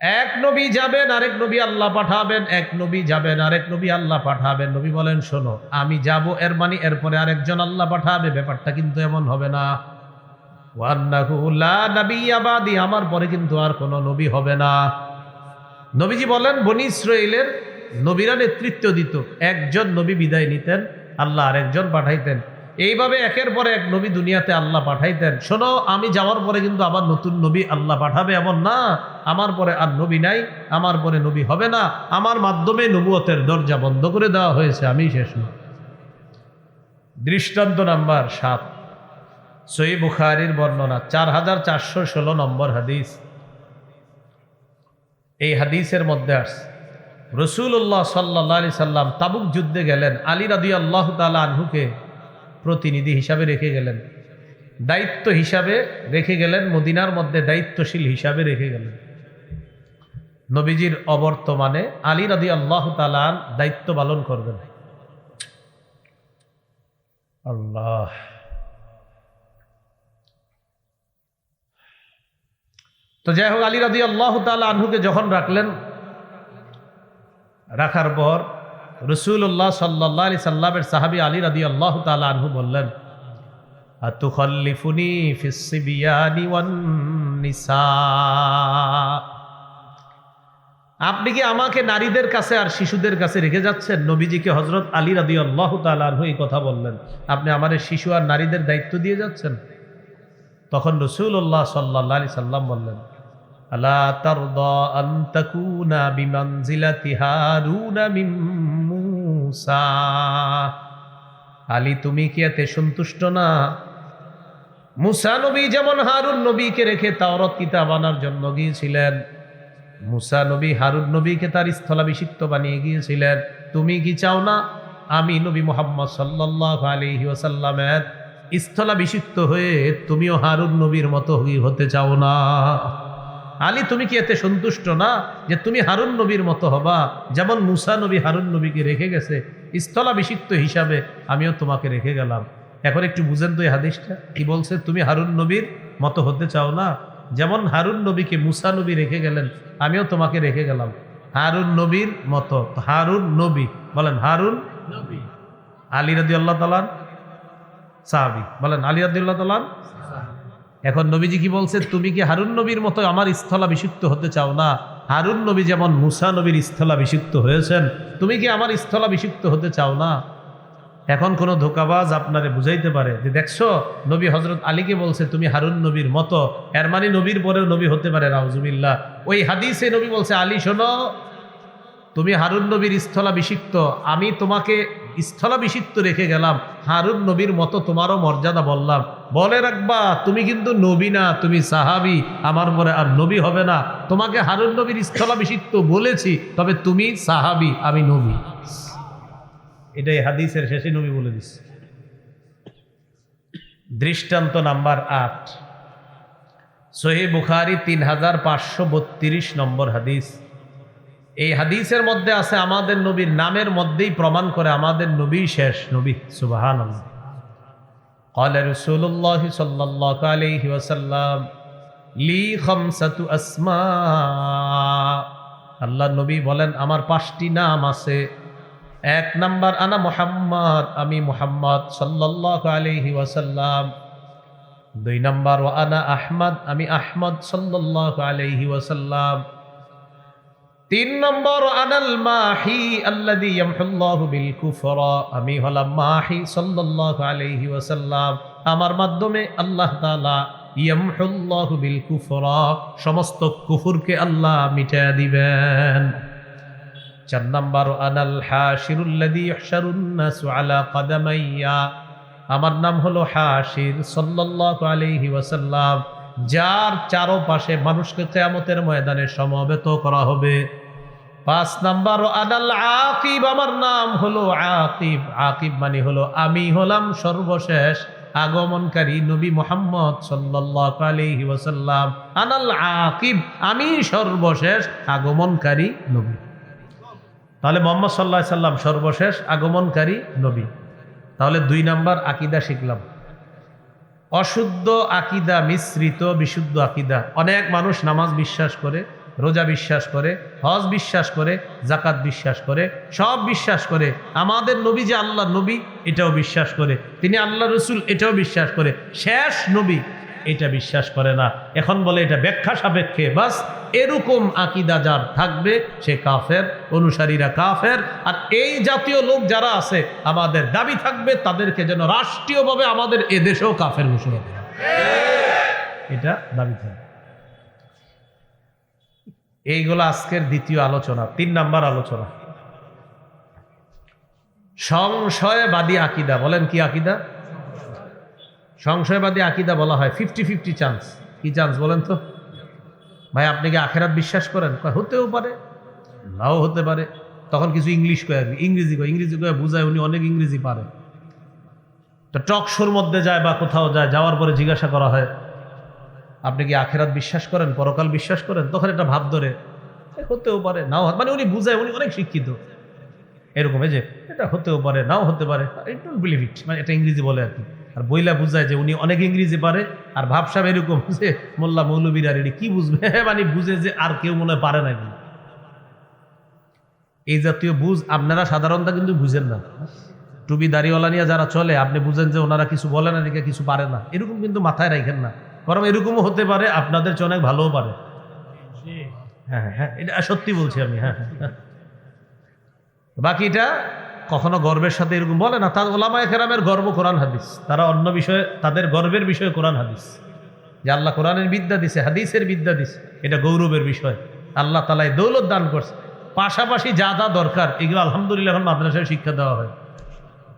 এক নবী যাবেন, আরেক নবী আল্লাহ পাঠাবেন, এক নবী যাবেন, আরেক নবী আল্লাহ পাঠাবেন। নবী বলেন, শোনো, আমি যাব, এর মানে এরপরে আরেকজন আল্লাহ পাঠাবে, ব্যাপারটা কিন্তু এমন হবে না। ওয়ান্নাহু লা নাবিয়্যা বাদি, আমার পরে কিন্তু আর কোনো নবী হবে না। নবীজি বলেন, বনি ইসরায়েলের নবীরা নেতৃত্ব দিত। একজন নবী বিদায় নিতেন, আল্লাহ আরেকজন পাঠাইতেন। এইভাবে একের পরে এক নবী দুনিয়াতে আল্লাহ পাঠাইতেন শোনো, আমি যাওয়ার পরে কিন্তু আবার নতুন নবী আল্লাহ পাঠাবে এমন না। আমার পরে আর নবী নাই, আমার পরে নবী হবে না। আমার মাধ্যমে নবুয়তের দরজা বন্ধ করে দেওয়া হয়েছে, আমি শেষ না দৃষ্টান্ত নাম্বার সাত। সই বুখারির বর্ণনা, চার হাজার চারশো ষোলো নম্বর হাদিস। এই হাদিসের মধ্যে আসছে রসুল্লাহ সাল্লাহ আলি সাল্লাম তাবুক যুদ্ধে গেলেন। আলী রাদি আল্লাহ তালা আনহুকে প্রতিনিধি হিসাবে রেখে গেলেন। দায়িত্ব হিসাবে রেখে গেলেন, মদিনার মধ্যে দায়িত্বশীল হিসাবে রেখে গেলেন। নবীজির অবর্তমানে আলী রাদি আল্লাহ তালান দায়িত্ব পালন করবেন। আল্লাহ। তো যাই হোক, আলী রাদি আল্লাহ তালা আনহুকে যখন রাখলেন, রাখার পর রসুল্লাহ সাল্লাহ আলি সাল্লামের সাহাবি আলী রাদি আল্লাহ তালা আনহু বললেন আপনি কি আমাকে নারীদের কাছে আর শিশুদের কাছে রেখে যাচ্ছেন? নবীজিকে হজরত আলী রাদি আল্লাহ তালু এই কথা বললেন, আপনি আমার শিশু আর নারীদের দায়িত্ব দিয়ে যাচ্ছেন? তখন রসুল্লাহ সাল্লাহ আলি সাল্লাম বললেন আলা তারদা আন তাকুনা বিমানজিলাতি হারুনা মিন মূসা। আলী, তুমি কি এতে সন্তুষ্ট না? মুসা নবী যেমন হারুন নবীকে রেখে তাওরত কিতাব আনার জন্য গিয়েছিলেন, মুসা নবী হারুন নবীকে তার স্থলাভিষিক্ত বানিয়ে গিয়েছিলেন। তুমি কি চাও না আমি নবী মোহাম্মদ সাল্লাহ আলহি ওসাল্লামের স্থলাভিষিক্ত হয়ে তুমিও হারুন নবীর মতো হতে চাও না? আলী তুমি কি এতে সন্তুষ্ট না যে তুমি হারুন নবীর মতো হবা? যেমন মুসা নবী হারুন নবীকে রেখে গেছে স্থলাভিষিক্ত হিসাবে আমিও তোমাকে রেখে গেলাম। এখন একটু বুঝেন তো এই হাদিসটা। কি বলছে? তুমি হারুন নবীর মতো হতে চাও না? যেমন হারুন নবীকে মুসা নবী রেখে গেলেন আমিও তোমাকে রেখে গেলাম। হারুন নবীর মতো হারুন নবী বলেন হারুন নবী। আলী রাদি আল্লাহ তালান সাহাবি বলেন আলী রাদি আল্লাহ তালান এখন নবীজি কি বলছে? তুমি কি হারুন নবীর মতো আমার স্থলাভিষিক্ত হতে চাও না? হারুন নবী যেমন মুসা নবীর স্থলাভিষিক্ত হয়েছেন, তুমি কি আমার স্থলাভিষিক্ত হতে চাও না? এখন কোনো ধোকাবাজ আপনারে বুঝাইতে পারে যে, দেখছ, নবী হজরত আলীকে বলছে তুমি হারুন নবীর মতো, এর মানে নবীর পরেও নবী হতে পারে রাউজুবিল্লাহ ওই হাদিসে নবী বলছে, আলী, শোনো, তুমি হারুন নবীর স্থলাভিষিক্ত, আমি তোমাকে স্থলাভিষিক্ত রেখে গেলাম। হারুন নবীর মতো তোমারও মর্যাদা বললাম। বলে রাখবা, তুমি কিন্তু নবী না, তুমি সাহাবি। আমার পরে আর নবী হবে না। তোমাকে হারুন নবীর স্থলাভিষিক্ত বলেছি, তবে তুমি সাহাবি, আমি নবী। এটাই হাদিসের শেষে নবী বলে দিচ্ছে দৃষ্টান্ত নাম্বার আট। সহি বুখারি তিন হাজার পাঁচশো বত্রিশ নম্বর হাদিস। এই হাদিসের মধ্যে আছে আমাদের নবীর নামের মধ্যেই প্রমাণ করে আমাদের নবী শেষ নবী সুবাহান قال رسول الله صلى الله عليه وسلم লি খামসাতু আসমা আল্লাহ নবী বলেন আমার পাঁচটি নাম আছে এক নাম্বার আনা মোহাম্মদ আমি মোহাম্মদ সাল্লাল্লাহু আলাইহি ওয়াসাল্লাম দুই নাম্বার ও আনা আহমদ আমি আহমদ সাল্লাল্লাহু আলাইহি ওয়াসাল্লাম তিন নম্বর, আনাল মাহি আল্লাযী ইয়ামহুল্লাহু বিল কুফরা। আমি হলাম মাহি সাল্লাল্লাহু আলাইহি ওয়াসাল্লাম। আমার মাধ্যমে আল্লাহ তাআলা ইয়ামহুল্লাহু বিল কুফরা, সমস্ত কুফরকে আল্লাহ মিটায়া দিবেন। চার নম্বর, আনাল হাশিরুল্লাযী ইহশারুন নাসু আলা কাদামাইয়া। আমার নাম হলো হাশির সাল্লাল্লাহু আলাইহি ওয়াসাল্লাম। যার চারপাশে মানুষকে কেয়ামতের ময়দানে সমবেত করা হবে। পাঁচ নাম্বার, আদাল আকিব আমার নাম হলো আকিব। আকিব মানে হলো আমি হলাম সর্বশেষ আগমনকারী নবী মোহাম্মদ সাল্লাল্লাহু আলাইহি ওয়াসাল্লাম। আনাল আকিব আমি সর্বশেষ আগমনকারী নবী। তাহলে মোহাম্মদ সাল্লাহ সাল্লাম সর্বশেষ আগমনকারী নবী। তাহলে দুই নাম্বার, আকিদা শিখলাম। অশুদ্ধ আকিদা মিশ্রিত, বিশুদ্ধ আকিদা। অনেক মানুষ নামাজ বিশ্বাস করে রোজা বিশ্বাস করে, হজ বিশ্বাস করে জাকাত বিশ্বাস করে, সব বিশ্বাস করে। আমাদের নবী যে আল্লাহ নবী, এটাও বিশ্বাস করে। তিনি আল্লাহ রসুল, এটাও বিশ্বাস করে। শেষ নবী, এটা বিশ্বাস করে না। এখন বলে এটা ব্যাখ্যা সাপেক্ষে। বাস এরকম আকিদা যার থাকবে, সে কাফের, অনুসারীরা কাফের। আর এই জাতীয় লোক যারা আছে, আমাদের দাবি থাকবে, তাদেরকে যেন রাষ্ট্রীয়ভাবে আমাদের এদেশেও কাফের ঘোষণা হয়। এটা দাবি থাকবে। এইগুলো আজকের দ্বিতীয় আলোচনা, তিন নাম্বার আলোচনা। সংশয়বাদী আকিদা, বলেন কি আকিদা? সংশয়বাদী আকিদা বলা হয় ফিফটি ফিফটি চান্স কি চান্স বলেন তো? ভাই, আপনি কি আখেরাত বিশ্বাস করেন? হতেও পারে, নাও হতে পারে। তখন কিছু ইংলিশ কয়ে, ইংরেজি কয়, ইংরেজি কয়ে বুঝায়, উনি অনেক ইংরেজি পারে। তো টক শোর মধ্যে যায় বা কোথাও যায়, যাওয়ার পরে জিজ্ঞাসা করা হয় আপনি কি আখেরাত বিশ্বাস করেন, পরকাল বিশ্বাস করেন? তখন একটা ভাব ধরে হতেও পারে, নাও মানে উনি বুঝায়, উনি অনেক শিক্ষিত। এরকম, এই যে, এটা হতেও পারে, নাও হতে পারে ডোন্ট বিলিভ ইট মানে এটা ইংরেজি বলে আর কি। আর বইলা বুঝায় যে উনি অনেক ইংরেজি পারে, আর ভাবসাব এরকম যে মোল্লা মৌলবীর আর এটি কি বুঝবে? মানে বুঝে যে আর কেউ মনে পারে না এগুলো। এই জাতীয় বুঝ আপনারা সাধারণত কিন্তু বুঝেন না। টুপি দাড়িওয়ালা নিয়ে যারা চলে, আপনি বুঝেন যে ওনারা কিছু বলে না কিছু পারে না। এরকম কিন্তু মাথায় রাখেন না। বরং এরকমও হতে পারে আপনাদের চেয়ে অনেক ভালোও পারে। হ্যাঁ হ্যাঁ, হ্যাঁ এটা সত্যি বলছি আমি হ্যাঁ হ্যাঁ, হ্যাঁ। বাকিটা কখনো গর্বের সাথে এরকম বলে না তার ওলামায় কেরামের গর্ব কোরআন হাদিস। তারা অন্য বিষয়ে তাদের গর্বের বিষয়ে কোরআন হাদিস। যে আল্লাহ কোরআনের বিদ্যা দিছে হাদিসের বিদ্যা দিছে এটা গৌরবের বিষয়। আল্লাহ তালাই দৌলত দান করছে। পাশাপাশি যা যা দরকার এগুলো আলহামদুলিল্লাহ এখন মাদ্রাসায় শিক্ষা দেওয়া হয়।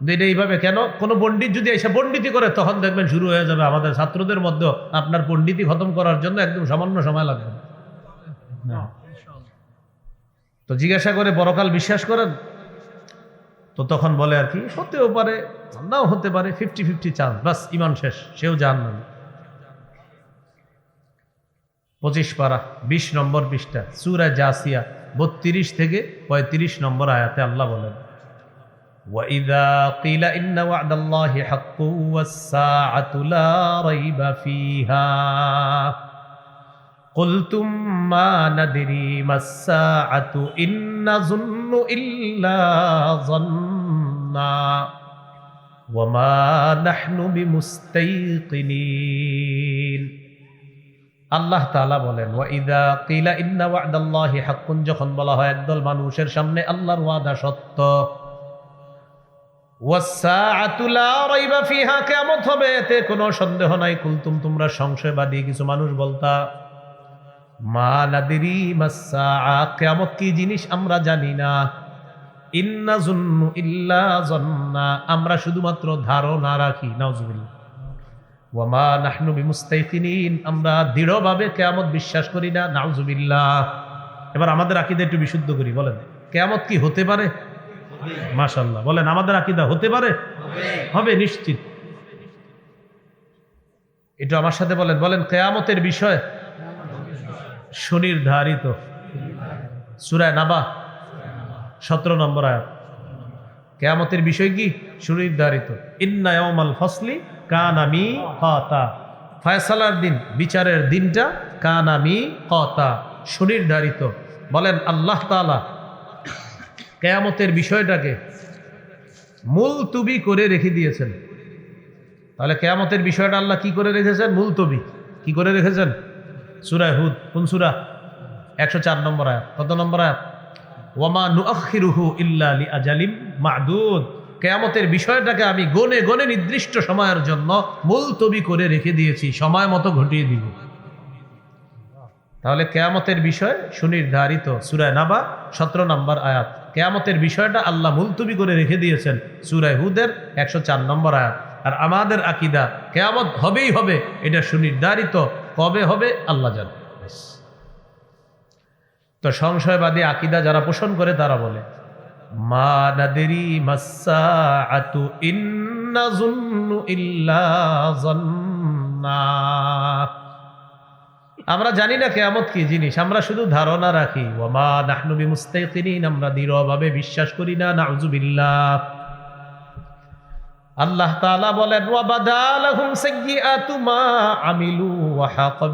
এটা এইভাবে কেন? কোনো পণ্ডিত যদি এসে পণ্ডিতি করে তখন দেখবেন শুরু হয়ে যাবে আমাদের ছাত্রদের মধ্যে আপনার পণ্ডিতি খতম করার জন্য একদম সামান্য সময় লাগবে। না। তো জিজ্ঞাসা করে পরকাল বিশ্বাস করেন? তো তখন বলে আর কি হতেও পারে নাও হতে পারে ফিফটি ফিফটি চান্স বাস ইমান শেষ সেও জান না পঁচিশ পারা বিশ নম্বর পৃষ্ঠা সুরা জাসিয়া বত্রিশ থেকে পঁয়ত্রিশ নম্বর আয়াতে আল্লাহ বলেন وإذا قيل إن وعد الله حق والساعة لا ريب فيها قلتم ما ندري ما الساعة إن نظن إلا ظنا وما نحن بمستيقنين আল্লাহ তাআলা বলেন ওয়াইদা কিলা ইন্না ওয়াদাল্লাহি হাক্কুন যখন বলা হয় একদল মানুষের সামনে আল্লাহর ওয়াদা সত্য কিয়ামত হবে, এতে কোনো সন্দেহ নাই। কুলতুম তোমরা সংশয়বাদী কিছু মানুষ বলতা, মা নাদিরি মাসা কিয়ামত কি জিনিস আমরা জানি না। ইন্না জুন্নু ইল্লা জন্না, আমরা শুধুমাত্র ধারণা রাখি, নাউজুবিল্লাহ। ওয়ামা নাহনু বিমুস্তাইকিনিন, আমরা দৃঢ়ভাবে কেয়ামত বিশ্বাস করি না, নাউজুবিল্লাহ। এবার আমাদের আকিদে একটু বিশুদ্ধ করি, বলেন, কেয়ামত কি হতে পারে? মাশাল্লাহ বলেন, আমাদের আকিদা হতে পারে? হবে, নিশ্চিত। এটা আমার সাথে বলেন বলেন, কেয়ামতের বিষয় সুনির্ধারিত। সুরায় নাবা, সতেরো নম্বর আয়াত। কেয়ামতের বিষয় কি? সুনির্ধারিত। ইন্নায়মাল ফসলি কানামি কতা ফয়সালার দিন, বিচারের দিনটা কানামি কতা সুনির্ধারিত। বলেন, আল্লাহ তালা কেয়ামতের বিষয়টাকে মুলতুবি করে রেখে দিয়েছেন। তাহলে কেয়ামতের বিষয়টা আল্লাহ কি করে রেখেছেন? মুলতবি। কি করে রেখেছেন? সুরায় হুদ। কোন সুরা? একশো চার নম্বর আয়াত। কত নম্বর আয়াত? ওয়ামা নুআখিরুহু ইল্লা লি আজালিম মাদুদ। কেয়ামতের বিষয়টাকে আমি গনে গনে নির্দিষ্ট সময়ের জন্য মুলতবি করে রেখে দিয়েছি। সময় মতো ঘটিয়ে দিব। তাহলে কেয়ামতের বিষয় সুনির্ধারিত। সুরায় নাবা, সতেরো নম্বর আয়াত। কেয়ামতের বিষয়টা আল্লাহ মুলতবি করে রেখে দিয়েছেন সুরায় হুদের একশো চার নম্বর আয়াত। আর আমাদের আকিদা কেয়ামত হবেই হবে, এটা সুনির্ধারিত কবে হবে আল্লাহ জানে। তো সংশয়বাদী আকিদা যারা পোষণ করে তারা বলে, মা ইল্লা জন্না আমরা জানি না কেয়ামত কি জিনিস, আমরা শুধু ধারণা রাখি ওমা নাহনু বিমুস্তাইকিনিন আমরা দৃঢ়ভাবে বিশ্বাস করি না নাউজুবিল্লাহ আল্লাহ তাআলা বলেন ওয়া বাদালাহুম সাইয়্যাতু মা আমিলু ওয়া হাকা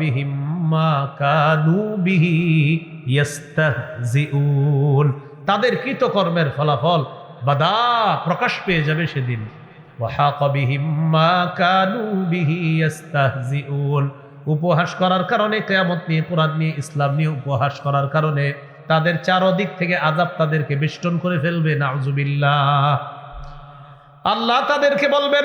মা কানু বিহি ইয়াস্তাহজিউন তাদের কৃতকর্মের ফলাফল বাদা প্রকাশ পেয়ে যাবে সেদিন। ওয়াহাক বিহিম মা কানু বিহি ইয়াস্তাহজিউন উপহাস করার কারণে, কেয়ামত নিয়ে, কোরআন নিয়ে, ইসলাম নিয়ে উপহাস করার কারণে তাদের চারদিক থেকে আজাব তাদেরকে বেষ্টন করে ফেলবে, নাউজুবিল্লাহ। আল্লাহ তাদেরকে বলবে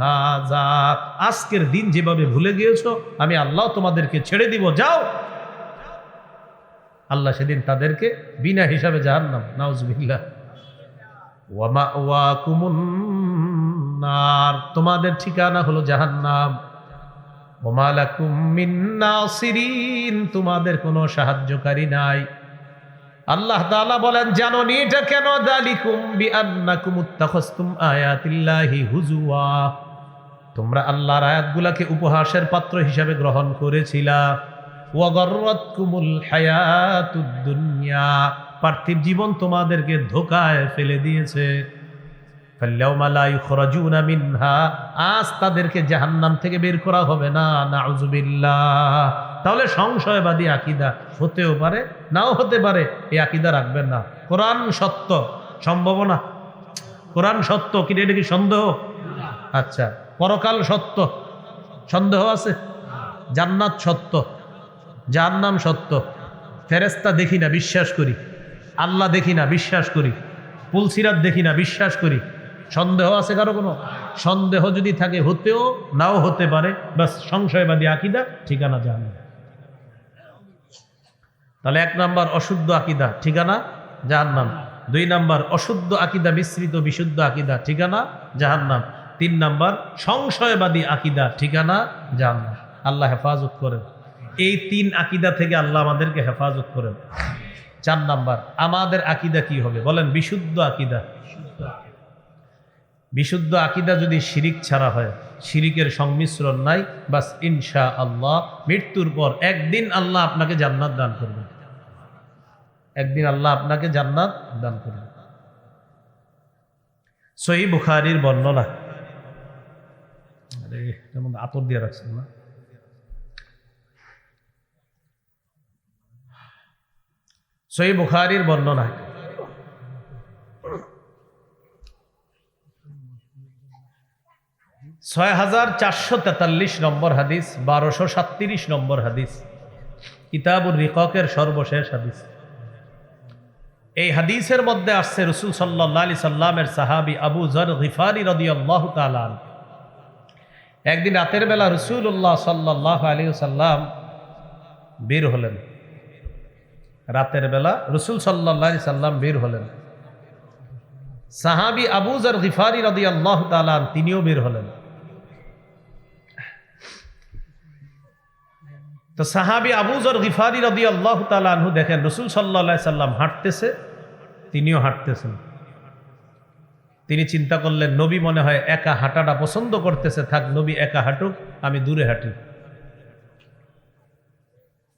হাযা। আজকের দিন যেভাবে ভুলে গিয়েছো, আমি আল্লাহ তোমাদেরকে ছেড়ে দিব, যাও। আল্লাহ সেদিন তাদেরকে বিনা হিসাবে জাহান্নাম মাওয়াকুমুন নার তোমাদের ঠিকানা হলো জাহান্নাম। তোমাদের কোনো সাহায্যকারী নাই। আল্লাহ তাআলা বলেন, জানো নি এটা কেন? দালিকুম বিআন্নাকুম উত্তাখাসতুম আয়াতিল্লাহি হুজুয়া তোমরা আল্লাহর আয়াতগুলোকে উপহাসের পাত্র হিসাবে গ্রহণ করেছিলা। ওয়াগররাতকুমুল হায়াতুদ দুনিয়া। পার্থিব জীবন তোমাদেরকে ধোকায় ফেলে দিয়েছে। আজ তাদেরকে জাহান্নাম থেকে বের করা হবে না, নাউজুবিল্লাহ। তাহলে সংশয়বাদী আকীদা হতেও পারে, নাও হতে পারে, এই আকীদা রাখবেন না। কোরআন সত্য সম্ভাবনা কোরআন সত্য, কি এটা কি সন্দেহ? আচ্ছা পরকাল সত্য, সন্দেহ আছে? জান্নাত সত্য, জাহান্নাম সত্য। ফেরেস্তা দেখি না, বিশ্বাস করি। আল্লাহ দেখি না, বিশ্বাস করি। পুলসিরাত দেখি না, বিশ্বাস করি। সন্দেহ আছে কারও কোনো? সন্দেহ যদি থাকে, হতেও, নাও হতে পারে। বাস সংশয়বাদী আকিদা, ঠিকানা জাহান্নাম। তাহলে এক নাম্বার অশুদ্ধ আকিদা, ঠিকানা জাহান্নাম। দুই নাম্বার অশুদ্ধ আকিদা, মিশ্রিত, বিশুদ্ধ আকিদা, ঠিকানা জাহান্নাম। তিন নাম্বার সংশয়বাদী আকিদা, ঠিকানা জাহান্নাম। আল্লাহ হেফাজত করেন। এই তিন আকিদা থেকে আল্লাহ আমাদেরকে হেফাজত করেন। চার নাম্বার, আমাদের আকিদা কি হবে? বলেন, বিশুদ্ধ আকিদা। বিশুদ্ধ আকিদা যদি শিরিক ছাড়া হয়, শিরিকের সংমিশ্রণ নাই, বাস ইনশা আল্লাহ মৃত্যুর পর একদিন আল্লাহ আপনাকে জান্নাত দান করবেন একদিন আল্লাহ আপনাকে জান্নাত দান করবেন সহি বুখারির বর্ণনা। আরে আতর দিয়ে রাখছেন না? সহি বুখারির বর্ণনা ছয় হাজার চারশো তেতাল্লিশ নম্বর হাদিস বারোশো সাতত্রিশ নম্বর হাদিস কিতাবুর রিককের সর্বশেষ হাদিস এই হাদিসের মধ্যে আসছে রসুল সাল্লাহ সাল্লামের সাহাবি আবু জর গিফারি রদি আল্লাহ তালান একদিন রাতের বেলা রসুল্লাহ সাল্লাহ আলী সাল্লাম বের হলেন। রাতের বেলা রসুল সাল্লাহ আলি সাল্লাম বের হলেন। সাহাবি আবু জর গিফারি রদি আল্লাহ তালান তিনিও বের হলেন। তো সাহাবি আবুজর গিফারি রদি আল্লাহ তালু দেখেন, রসুল সাল্লা সাল্লাম হাঁটতেছে, তিনিও হাঁটতেছেন। তিনি চিন্তা করলেন, নবী মনে হয় একা হাঁটাটা পছন্দ করতেছে, থাক নবী একা হাঁটুক, আমি দূরে হাঁটি।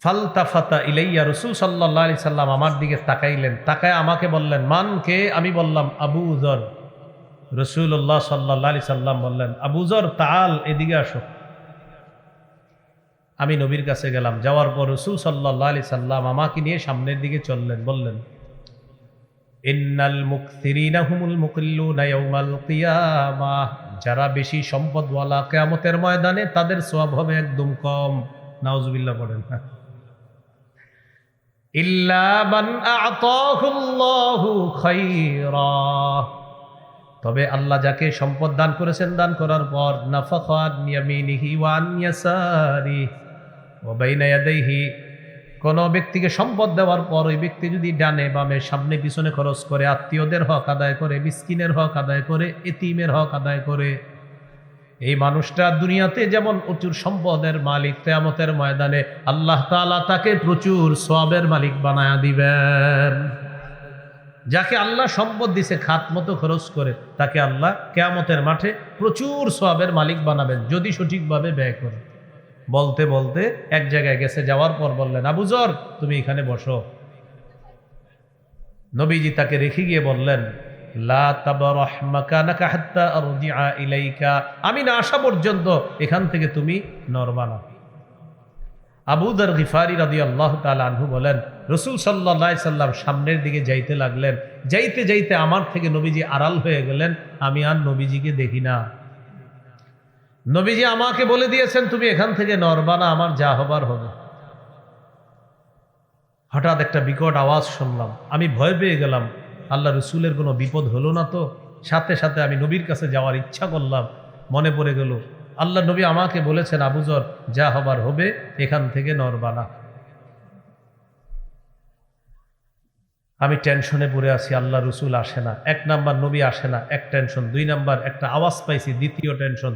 ফালতা ফাতা ইলাইয়া রসুল সাল্লাহ আলি সাল্লাম আমার দিকে তাকাইলেন। তাকায় আমাকে বললেন মানকে আমি বললাম আবুজর রসুল্লাহ সাল্লাহ আলি সাল্লাম বললেন আবুজর তাল এদিকে আসো। আমি নবীর কাছে গেলাম। যাওয়ার পর রসুল সাল্লাহ আলি সাল্লাম আমাকে নিয়ে সামনের দিকে চললেন, বললেন, ইন্নাল মুক্তিরিনা হুমুল মুকিল্লুনা ইয়াউমাল কিয়ামাহ যারা বেশি সম্পদওয়ালা কিয়ামতের ময়দানে তাদের সওয়াব হবে একদম কম। নাউজুবিল্লাহ পড়েন। খায়রা তবে আল্লাহ যাকে সম্পদ দান করেছেন, দান করার পর কোন ব্যক্তিকে সম্পদ দেওয়ার পর ওই ব্যক্তি যদি ডানে বামে সামনে পিছনে খরচ করে, আত্মীয়দের হক আদায় করে, মিসকিনের হক আদায় করে, এতিমের হক আদায় করে এই মানুষটা দুনিয়াতে যেমন প্রচুর সম্পদের মালিক তেয়ামতের ময়দানে আল্লাহ তাআলা তাকে প্রচুর সবের মালিক বানায়া দিবেন। যাকে আল্লাহ সম্পদ দিছে, খাত মতো খরচ করে, তাকে আল্লাহ কেয়ামতের মাঠে প্রচুর সবের মালিক বানাবেন, যদি সঠিকভাবে ব্যয় করে। বলতে বলতে এক জায়গায় গেছে, যাওয়ার পর বললেন আবুজর তুমি এখানে বসো। নবীজি তাকে রেখে গিয়ে বললেন আমি না আসা পর্যন্ত এখান থেকে তুমি নড়বা না আবুদার গিফারি রাদি আল্লাহ আনহু বলেন, রসুল সাল্লাহ সাল্লাম সামনের দিকে যাইতে লাগলেন। যাইতে যাইতে আমার থেকে নবীজি আড়াল হয়ে গেলেন, আমি আর নবীজিকে দেখি না। নবীজি আমাকে বলে দিয়েছেন, তুমি এখান থেকে নড়বা না আমার যা হবার হবে। হঠাৎ একটা বিকট আওয়াজ শুনলাম। আমি ভয় পেয়ে গেলাম। আল্লাহ রসুলের কোনো বিপদ হলো না তো? সাথে সাথে আমি নবীর কাছে যাওয়ার ইচ্ছা করলাম, মনে পড়ে গেল, আল্লাহ নবী আমাকে বলেছেন আবুজর যা হবার হবে, এখান থেকে নরবানা আমি টেনশনে পড়ে আছি, আল্লাহ রসুল আসে না। এক নাম্বার নবী আসে না, এক টেনশন। দুই নাম্বার, একটা আওয়াজ পাইছি, দ্বিতীয় টেনশন।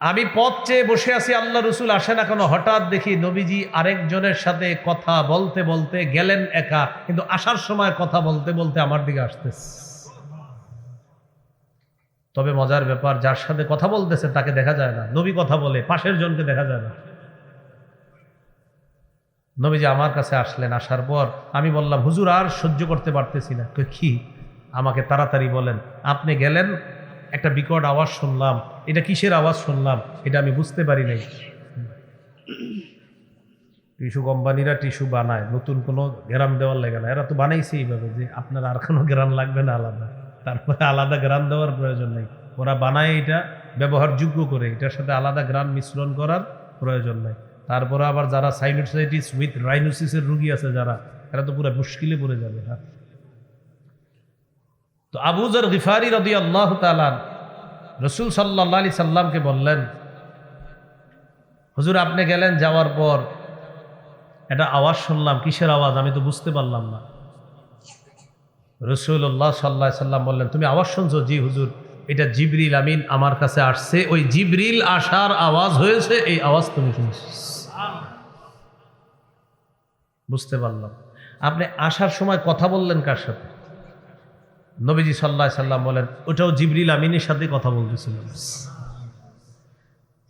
আমি পথ চেয়ে বসে আছি, আল্লাহ রসুল আসে না কেন হঠাৎ দেখি নবীজি আরেকজনের সাথে কথা বলতে বলতে গেলেন একা, কিন্তু আসার সময় কথা বলতে বলতে আমার দিকে আসতেছে। তবে মজার ব্যাপার, যার সাথে কথা বলতেছে তাকে দেখা যায় না। নবী কথা বলে, পাশের জনকে দেখা যায় না। নবীজি আমার কাছে আসলেন, আসার পর আমি বললাম, হুজুর, আর সহ্য করতে পারতেছি না। কি? আমাকে তাড়াতাড়ি বলেন, আপনি গেলেন? একটা বিকট আওয়াজ শুনলাম এটা কিসের আওয়াজ শুনলাম? এটা আমি বুঝতে পারি নাই। টিস্যু কোম্পানিরা টিস্যু বানায়, নতুন কোনো গ্রাম দেওয়ার লাগে না। এরা তো বানাইছে এইভাবে যে আপনার আর কোনো গ্রাম লাগবে না আলাদা। তারপরে আলাদা গ্রাম দেওয়ার প্রয়োজন নেই। ওরা বানায় এটা, ব্যবহারযোগ্য করে। এটার সাথে আলাদা গ্রাম মিশ্রণ করার প্রয়োজন নেই। তারপরে আবার যারা সাইনোসাইটিস উইথ রাইনোসিসের রুগী আছে যারা, এরা তো পুরো মুশকিলে পড়ে যাবে। হ্যাঁ। তো আবুজর গিফারি রদি আল্লাহ তালান রসুল সাল্লা আলি সাল্লামকে বললেন, হুজুর, আপনি গেলেন যাওয়ার পর একটা আওয়াজ শুনলাম, কিসের আওয়াজ? আমি তো বুঝতে পারলাম না। রসুল্লাহ সাল্লাহ সাল্লাম বললেন, তুমি আওয়াজ শুনছো? জি হুজুর, এটা জিবরিল আমিন আমার কাছে আসছে। ওই জিবরিল আসার আওয়াজ হয়েছে, এই আওয়াজ তুমি শুনছো। বুঝতে পারলাম। আপনি আসার সময় কথা বললেন কার সাথে? নবীজি সাল্লাহ সাল্লাম বলেন, ওটাও জিবরিল আমিনের সাথে কথা বলতেছিলেন।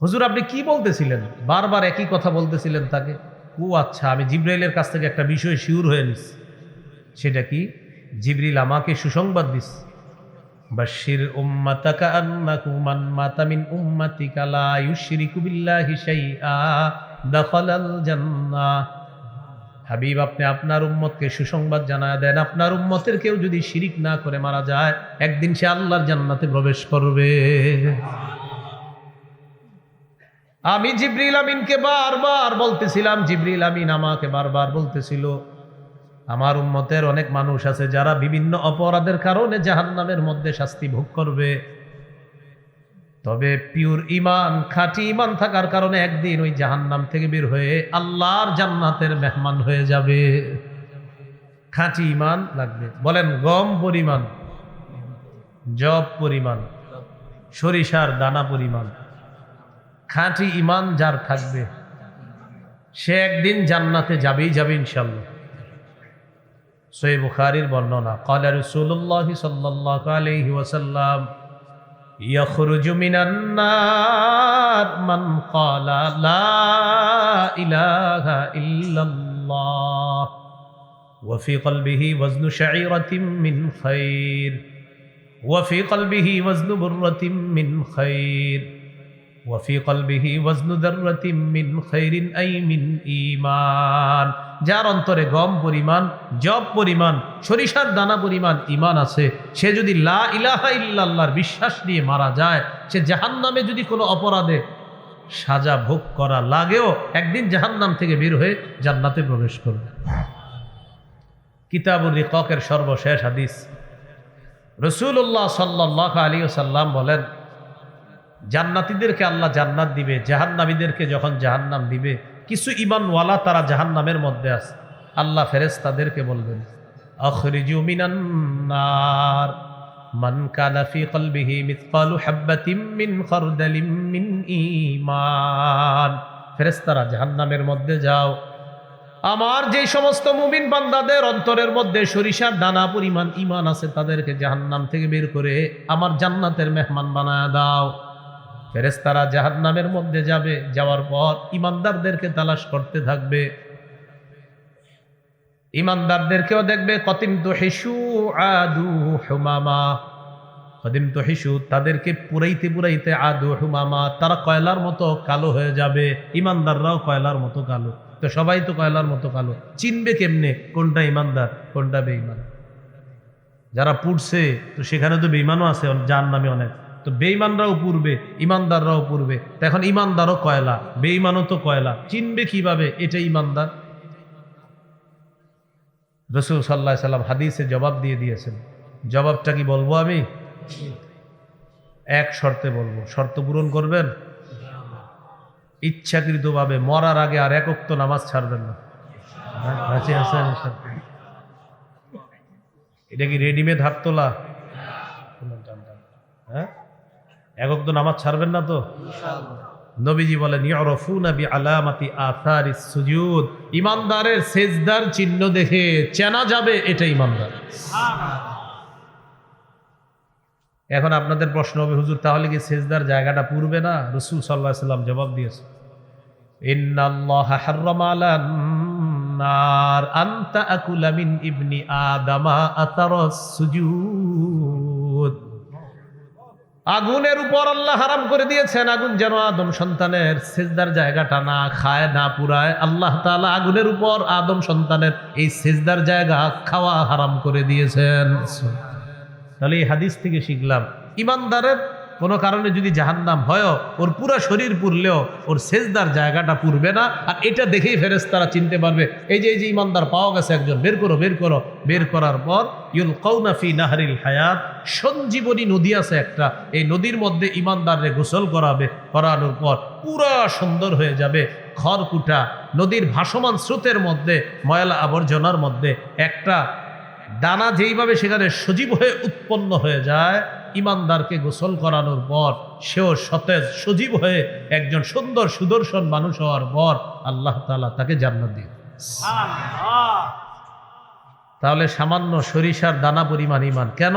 হুজুর, আপনি কি বলতেছিলেন? বারবার একই কথা বলতেছিলেন তাকে। ও আচ্ছা আমি জিব্রাইলের কাছ থেকে একটা বিষয় শিউর হয়ে নিছি। সেটা কি? জিবরিল আমাকে সুসংবাদ দিস বাশির উম্মাতাকা আন্নাকু মান মাতা মিন উম্মাতিকা লা ইউশরিকু বিল্লাহি শাইআ, দাখালাল জান্নাহ। হাবিব, আপনি আপনার উম্মতকে সুসংবাদ জানায় দেন। আপনার উম্মতের কেউ যদি শিরিক না করে মারা যায়, একদিন সে আল্লাহর জান্নাতে প্রবেশ করবে। আমি জিবরিল আমিনকে বারবার বলতেছিলাম, জিবরিল আমিন আমাকে বারবার বলতেছিল, আমার উম্মতের অনেক মানুষ আছে যারা বিভিন্ন অপরাধের কারণে জাহান্নামের মধ্যে শাস্তি ভোগ করবে। তবে পিওর ইমান খাঁটি ইমান থাকার কারণে একদিন ওই জাহান্নাম থেকে বের হয়ে আল্লাহর জান্নাতের মেহমান হয়ে যাবে। খাঁটি ইমান লাগবে। বলেন, গম পরিমাণ, জব পরিমাণ, সরিষার দানা পরিমাণ, খাঁটি ইমান যার থাকবে, সে একদিন জান্নাতে যাবেই যাবে ইনশাল্লাহ সই বুখারির বর্ণনা, কালা রসুল্লাহ সাল্লাহ আলহি ওয়াসাল্লাম يخرج من النار من قال لا إله إلا الله. وفي قلبه وزن شعيرة من خير. وفي قلبه وزن برة من خير. وفي قلبه وزن ذرة من خير أي من إيمان যার অন্তরে গম পরিমাণ জব পরিমাণ সরিষার দানা পরিমাণ ইমান আছে সে যদি লা ইলাহা ইল্লাল্লাহর বিশ্বাস নিয়ে মারা যায় সে জাহান্নামে যদি কোনো অপরাধে সাজা ভোগ করা লাগেও একদিন জাহান্নাম থেকে বের হয়ে জান্নাতে প্রবেশ করবে কিতাবুর রিকের সর্বশেষ হাদিস রসুল্লাহ সাল্লাহ আলী সাল্লাম বলেন জান্নাতিদেরকে আল্লাহ জান্নাত দিবে, জাহান্নামীদেরকে যখন জাহান্নাম দিবে, কিছু ইমানওয়ালা তারা জাহান্নামের মধ্যে আছে। আল্লাহ ফেরেস তাদেরকে বলবেন, আখরিজু মিনান্নার মান কানা ফি কলবিহি মিসকালু হাববাতিম মিন ফেরেশতারা, জাহান্নামের মধ্যে যাও। আমার যে সমস্ত মুমিন বান্দাদের অন্তরের মধ্যে সরিষার দানা পরিমাণ ইমান আছে, তাদেরকে জাহান্নাম থেকে বের করে আমার জান্নাতের মেহমান বানায় দাও। ফেরেস্তারা জাহান্নামের মধ্যে যাবে, যাওয়ার পর ইমানদারদেরকে তালাশ করতে থাকবে। ইমানদারদেরকেও দেখবে কতিম তো হেসু আদু হুমামা। কদিম তো হিসু, তাদেরকে পুরাইতে পুরাইতে আদু হুমামা। তারা কয়লার মতো কালো হয়ে যাবে। ইমানদাররাও কয়লার মতো কালো। তো সবাই তো কয়লার মতো কালো। চিনবে কেমনে? কোনটা ইমানদার, কোনটা বেঈমান? যারা পুড়ছে, তো সেখানে তো বেঈমানও আছে যার নামে অনেক। তো বেঈমানরাও পূর্বে ইমানদাররাও পূর্বে। এখন ইমানদারও কয়লা, বেঈমানও তো কয়লা। চিনবে কীভাবে? এটা ইমানদার রসুল সাল্লাহ সাল্লাম হাদিসে জবাব দিয়ে দিয়েছেন। জবাবটা কি বলব আমি? এক শর্তে বলব। শর্ত পূরণ করবেন? ইচ্ছাকৃতভাবে মরার আগে আর একক্ত নামাজ ছাড়বেন না। হ্যাঁ? এটা কি রেডিমেড হাত তোলা? হ্যাঁ। একক তো নামাজ ছাড়বেন না তো? নবীজি বলেন ইয়রফুনা বি আলামাতি আথারি সুজুদ। ইমানদারের সেজদার চিহ্ন দেখে চেনা যাবে এটা ইমানদার। এখন আপনাদের প্রশ্ন হবে হুজুর তাহলে কি সেজদার জায়গাটা পূর্বে না? রসুল সাল্লাহ সাল্লাম জবাব দিয়েছে ইন্নাল্লাহ হাররামা আলান নার আনতা আকুলা মিন ইবনি আদামা আতারাস সুজুদ। আগুনের উপর আল্লাহ হারাম করে দিয়েছেন। আগুন যেন আদম সন্তানের সেজদার জায়গাটা না খায়, না পুরায়। আল্লাহ তালা আগুনের উপর আদম সন্তানের এই সেজদার জায়গা খাওয়া হারাম করে দিয়েছেন। তাহলে এই হাদিস থেকে শিখলাম, ইমানদারের কোনো কারণে যদি জাহান্নাম হয় ওর পুরা শরীর পুরলেও ওর সেজদার জায়গাটা পুরবে না। আর এটা দেখেই ফেরেস তারা চিনতে পারবে, এই যে এই যে ইমানদার পাওয়া গেছে একজন, বের করো বের করো। বের করার পর, ইউল কৌনাফি নাহারিল হায়াত, সঞ্জীবনী নদী আছে একটা, এই নদীর মধ্যে ইমানদাররে গোসল করাবে, করানোর পর পুরা সুন্দর হয়ে যাবে। খড়কুটা, নদীর ভাসমান স্রোতের মধ্যে, ময়লা আবর্জনার মধ্যে, একটা দানা যেইভাবে সেখানে সজীব হয়ে উৎপন্ন হয়ে যায় ইমানদারকে গোসল করানোর পর সেও সতেজ, সজীব হয়ে একজন সুন্দর সুদর্শন মানুষ হওয়ার পর আল্লাহ তালা তাকে জান্নাত দিয়ে তাহলে সামান্য সরিষার দানা পরিমাণ ইমান। কেন?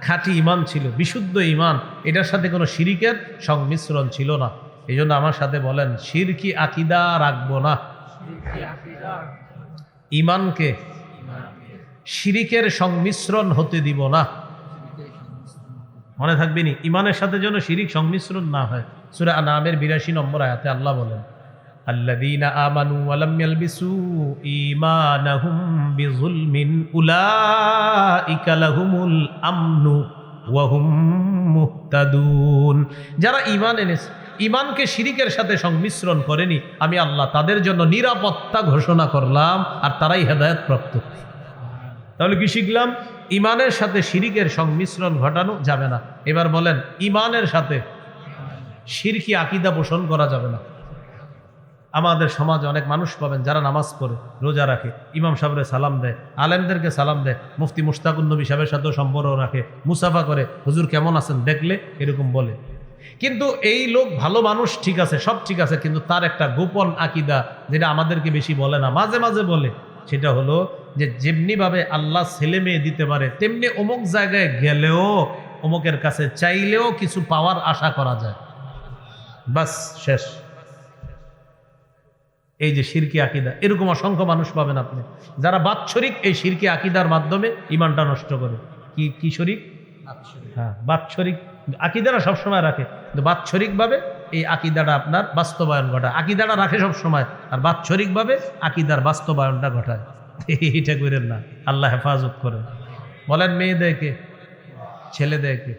খাঁটি ইমান ছিল, বিশুদ্ধ ইমান। এটার সাথে কোনো শিরিকের সংমিশ্রণ ছিল না। এই জন্য আমার সাথে বলেন, শিরকি আকিদা রাখব না। ইমানকে শিরিকের সংমিশ্রণ হতে দিব না। মনে থাকবে নি? ইমানের সাথে যেন শিরিক সংমিশ্রণ না হয়। সুরা নামের বিরাশি নম্বর আয়াতে আল্লাহ বলেন, আল্লাযীনা আমানু ওয়া লাম ইয়ালবিসু ঈমানাহুম বিযুলমিন উলাইকা লাহুমুল আমনু ওয়া হুম মুহতাদুন। যারা ইমান এনেছে ইমানকে শিরিকের সাথে সংমিশ্রণ করেনি, আমি আল্লাহ তাদের জন্য নিরাপত্তা ঘোষণা করলাম আর তারাই হেদায়েত প্রাপ্ত তাহলে কি শিখলাম? ইমানের সাথে শিরিকের সংমিশ্রণ ঘটানো যাবে না। এবার বলেন, ইমানের সাথে শিরকি আকিদা পোষণ করা যাবে না। আমাদের সমাজে অনেক মানুষ পাবেন যারা নামাজ পড়ে, রোজা রাখে, ইমাম সাহেবের সালাম দেয়, আলেমদেরকে সালাম দেয়, মুফতি মুস্তাকুন নবী সাহেবের সাথেও সম্পর্ক রাখে, মুসাফা করে, হুজুর কেমন আছেন দেখলে এরকম বলে। কিন্তু এই লোক ভালো মানুষ ঠিক আছে, সব ঠিক আছে, কিন্তু তার একটা গোপন আকিদা যেটা আমাদেরকে বেশি বলে না, মাঝে মাঝে বলে, সেটা হলো যে যেমনিভাবে আল্লাহ ছেলে মেয়ে দিতে পারে তেমনি অমুক জায়গায় গেলেও অমুকের কাছে চাইলেও কিছু পাওয়ার আশা করা যায়। বাস শেষ। এই যে শিরকি আকিদা এরকম অসংখ্য মানুষ পাবেন আপনি। যারা বাৎসরিক এই শিরকি আকিদার মাধ্যমে ইমানটা নষ্ট করে। কি কি শরিক? হ্যাঁ বাৎসরিক আকিদারা সবসময় রাখে। কিন্তু বাৎসরিকভাবে এই আকিদাটা আপনার বাস্তবায়ন ঘটায়। আকিদাটা রাখে সবসময়। আর বাৎসরিকভাবে আকিদার বাস্তবায়নটা ঘটায়। এটা করেন না। আল্লাহ হেফাজত করে বলেন, মেয়ে দেখে ছেলে দেখে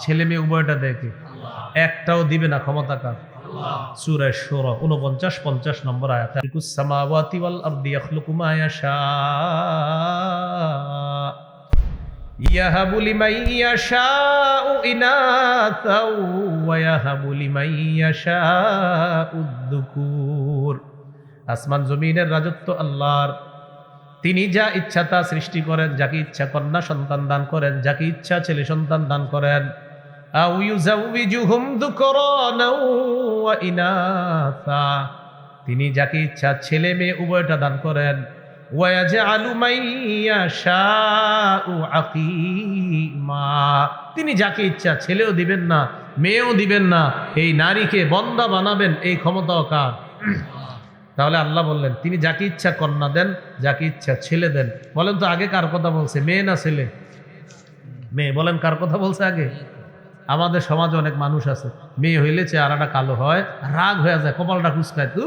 ছেলে মেয়ে উভয়টা দেখে একটাও দিবে না, ক্ষমতা কার? সুরে উনপঞ্চাশ পঞ্চাশ নম্বর আসমান জমিনের রাজত্ব আল্লাহর। তিনি যা ইচ্ছা তা সৃষ্টি করেন, যাকে ইচ্ছা কন্যা সন্তান দান করেন, যাকে ইচ্ছা ছেলে সন্তান দান করেন। তিনি যাকে ইচ্ছা ছেলে মেয়ে উভয়টা দান করেন। তিনি যাকে ইচ্ছা ছেলেও দিবেন না, মেয়েও দিবেন না, এই নারীকে বন্দা বানাবেন, এই ক্ষমতাও কার? তাহলে আল্লাহ বললেন তিনি যাকে ইচ্ছা কন্যা দেন যাকে ইচ্ছা ছেলে দেন বলেন তো আগে কার কথা বলছে মেয়ে না ছেলে মেয়ে বলেন কার কথা বলছে আগে আমাদের সমাজে অনেক মানুষ আছে মেয়ে হইলে চেহারাটা কালো হয় রাগ হয়ে যায় কপালটা কুচকায় তো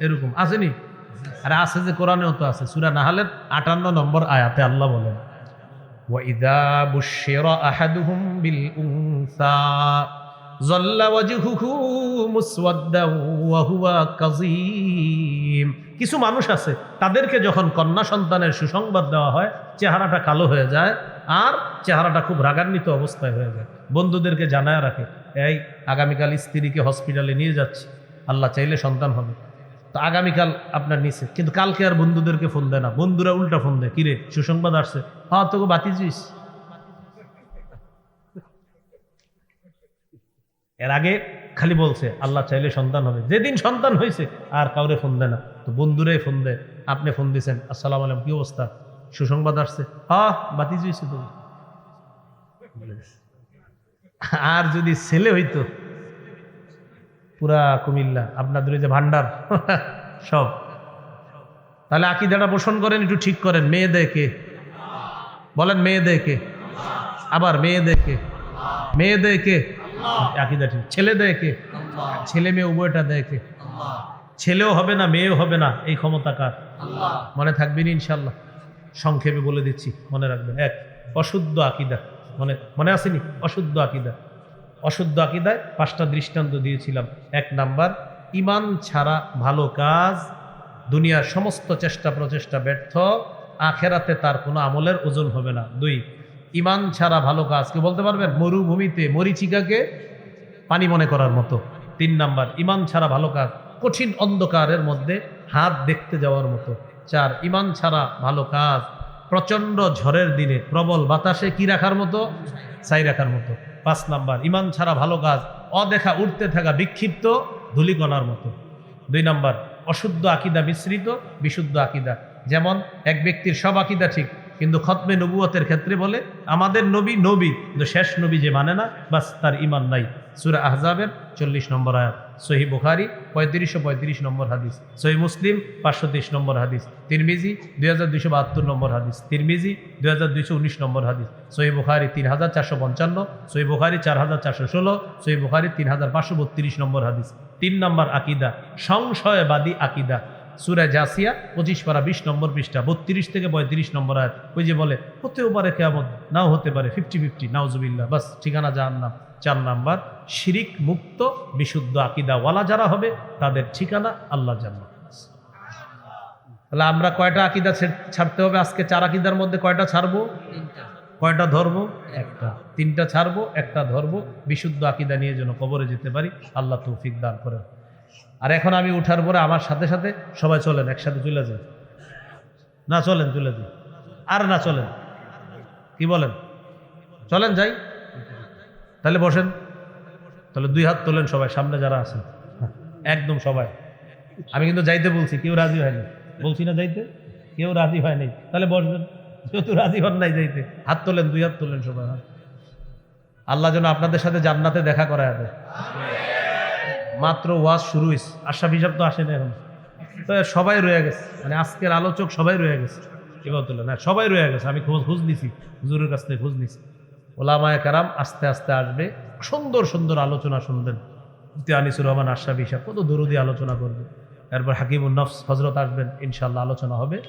এরকম আসেনি আরে আছে যে কোরআনেও তো আছে সুরা নাহালের আটান্ন নম্বর আয়াতে আল্লাহ বলেন وَإِذَا بُشِّرَ أَحَدُهُم بِالْأُنثَى কিছু মানুষ আছে, তাদেরকে যখন কন্যা সন্তানের সুসংবাদ দেওয়া হয়, চেহারাটা কালো হয়ে যায় আর চেহারাটা খুব রাগান্বিত অবস্থায় হয়ে যায়। বন্ধুদেরকে জানায় রাখে, এই, আগামীকাল স্ত্রীকে হসপিটালে নিয়ে যাচ্ছে, আল্লাহ চাইলে সন্তান হবে। তো আগামীকাল আপনার নিচে, কিন্তু কালকে আর বন্ধুদেরকে ফোন দেয় না। বন্ধুরা উল্টা ফোন দেয়, কিরে, সুসংবাদ আসছে। হ্যাঁ তোকে বাতি এর আগে খালি বলছে, আল্লাহ চাইলে সন্তান হবে। যেদিন সন্তান হয়েছে আর কাউরে ফোন দেয় না। তো বন্ধুরাই ফোন দেয়, আপনি ফোন দিয়েছেন আসসালাম আলাইকুম, কি অবস্থা? সুসংবাদ আসছে হ্যাঁ বাতি দিয়েছে তো। আর যদি ছেলে হইতো, পুরা কুমিল্লা, আপনাদের ওই যে ভান্ডার, সব। তাহলে আকিদাটা পোষণ করেন, একটু ঠিক করেন, মেয়ে দেখে বলেন, মেয়ে দেখে আবার, মেয়ে দেখে মেয়ে দেখে আকিদা ঠিক। ছেলে দেখে ছেলে মেয়ে উভয়টা দেখে। ছেলেও হবে না মেয়েও হবে না এই ক্ষমতা কার? মনে থাকবেন ইনশাল্লাহ সংক্ষেপে বলে দিচ্ছি মনে রাখবেন। এক অশুদ্ধ আকিদা। মনে মনে আসেনি? অশুদ্ধ আকিদা। অশুদ্ধ আকিদায় পাঁচটা দৃষ্টান্ত দিয়েছিলাম। এক নাম্বার ইমান ছাড়া ভালো কাজ দুনিয়ার সমস্ত চেষ্টা প্রচেষ্টা ব্যর্থ আখেরাতে তার কোনো আমলের ওজন হবে না। দুই ইমান ছাড়া ভালো কাজ কে বলতে পারবেন? মরুভূমিতে, মরিচিকাকে পানি মনে করার মতো। তিন নাম্বার, ইমান ছাড়া ভালো কাজ, কঠিন অন্ধকারের মধ্যে হাত দেখতে যাওয়ার মতো। চার, ইমান ছাড়া ভালো কাজ, প্রচণ্ড ঝড়ের দিনে প্রবল বাতাসে কি রাখার মতো? চাই রাখার মতো। পাঁচ নাম্বার, ইমান ছাড়া ভালো কাজ, অদেখা উঠতে থাকা বিক্ষিপ্ত ধুলিকণার মতো। দুই নাম্বার, অশুদ্ধ আকিদা মিশ্রিত, বিশুদ্ধ আকিদা। যেমন, এক ব্যক্তির সব আকিদা ঠিক কিন্তু খতমে নবুয়তের ক্ষেত্রে বলে, আমাদের নবী নবী, কিন্তু শেষ নবী যে মানে না, বাস তার ইমান নাই। সুরা আহজাবের চল্লিশ নম্বর আয়াত। সহি বুখারি পঁয়ত্রিশশো পঁয়ত্রিশ নম্বর হাদিস। সহি মুসলিম, পাঁচশো তেইশ নম্বর হাদিস। তিরমিজি, দুই হাজার দুইশো বাহাত্তর নম্বর হাদিস। তিরমিজি, দুই হাজার দুইশো উনিশ নম্বর হাদিস। সহি বুখারি, তিন হাজার চারশো পঞ্চান্ন। সহি বুখারি, চার হাজার চারশো ষোলো। সহি বুখারি, তিন হাজার পাঁচশো বত্রিশ নম্বর হাদিস। তিন নম্বর আকিদা, সংশয়বাদী আকিদা। সুরা জাসিয়া, পঁচিশ পারা বিশ নম্বর পৃষ্ঠা, বত্রিশ থেকে পঁয়ত্রিশ নম্বর আয়াত। ওই যে বলে, হতেও পারে কেমন নাও হতে পারে ফিফটি ফিফটি নাউজুবিল্লাহ, বাস, ঠিকানা যার নাম চার নাম্বার, শিরিক মুক্ত, বিশুদ্ধ আকিদাওয়ালা যারা হবে, তাদের ঠিকানা আল্লাহ জান্নাত। তাহলে আমরা কয়টা আকিদা ছাড়তে হবে? আজকে চার আকিদার মধ্যে কয়টা ছাড়বো? কয়টা ধরবো? একটা। তিনটা ছাড়বো, একটা ধরবো। বিশুদ্ধ আকিদা নিয়ে যেন কবরে যেতে পারি, আল্লাহ তৌফিক দান করেন। আর এখন আমি উঠার পরে আমার সাথে সাথে সবাই চলেন, একসাথে চলে যান না, চলেন, চলে যান আর না, চলেন। কি বলেন? চলেন যাই। তাহলে বসেন। তাহলে দুই হাত তোলেন সবাই, সামনে যারা আছেন। একদম সবাই। আমি কিন্তু যাইতে বলছি, কেউ রাজি হয়নি। বলছি না যাইতে, কেউ রাজি হয়নি। তাহলে বসবেন। যেহেতু রাজি হন নাই যাইতে। হাত তোলেন, দুই হাত তোলেন সবাই। আল্লাহ যেন আপনাদের সাথে জান্নাতে দেখা করা দেয়। মাত্র ওয়াজ শুরু হয়েছে আশা হিসাব তো আসেনি এখন। তো সবাই রয়ে গেছে। মানে আজকের আলোচক সবাই রয়ে গেছে। এবার তোলেন হ্যাঁ সবাই রয়ে গেছে। আমি খোঁজ খোঁজ নিছি। হুজুরের কাছ থেকে খোঁজ নিছি। ওলামায় কারাম আস্তে আস্তে আসবে। সুন্দর সুন্দর আলোচনা শুনবেন। মুফতি আনিসুর রহমান, আশরাফ হিসাব কত দরুদি আলোচনা করবে। এরপর হাকিমুল নফস হজরত আসবেন। ইনশাল্লাহ আলোচনা হবে।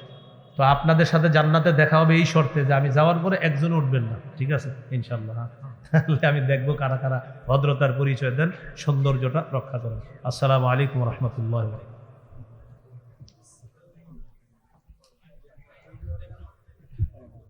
তো আপনাদের সাথে জান্নাতে দেখা হবে এই শর্তে যে আমি যাওয়ার পরে একজন উঠবেন না। ঠিক আছে? ইনশাল্লাহ তাহলে আমি দেখব কারা কারা ভদ্রতার পরিচয় দেন, সৌন্দর্যটা রক্ষা করেন। আসসালামু আলাইকুম রহমতুল্লাহ